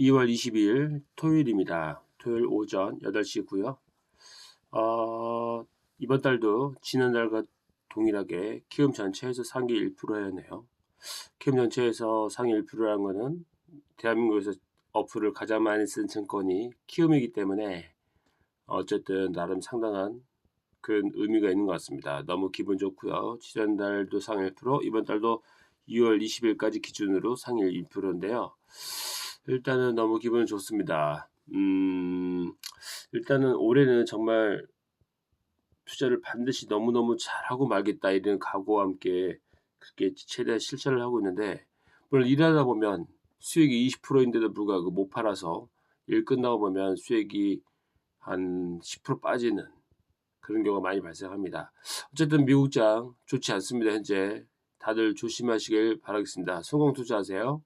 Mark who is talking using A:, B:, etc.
A: 2월 22일 토요일입니다. 토요일 오전 8시고요. 어, 이번 달도 지난 달과 동일하게 키움 전체에서 상위 1%였네요. 키움 전체에서 상위 1%라는 거는 대한민국에서 어플을 가장 많이 쓴 증권이 키움이기 때문에 어쨌든 나름 상당한 그런 의미가 있는 것 같습니다. 너무 기분 좋고요. 지난달도 상위 1%, 이번 달도 2월 20일까지 기준으로 상위 1%인데요. 일단은 너무 기분 좋습니다. 음, 일단은 올해는 정말 투자를 반드시 너무너무 잘하고 말겠다 이런 각오와 함께 그렇게 최대한 실천을 하고 있는데 물론 일하다 보면 수익이 20%인데도 불구하고 못 팔아서 일 끝나고 보면 수익이 한 10% 빠지는 그런 경우가 많이 발생합니다. 어쨌든 미국장 좋지 않습니다. 현재 다들 조심하시길 바라겠습니다. 성공 투자하세요.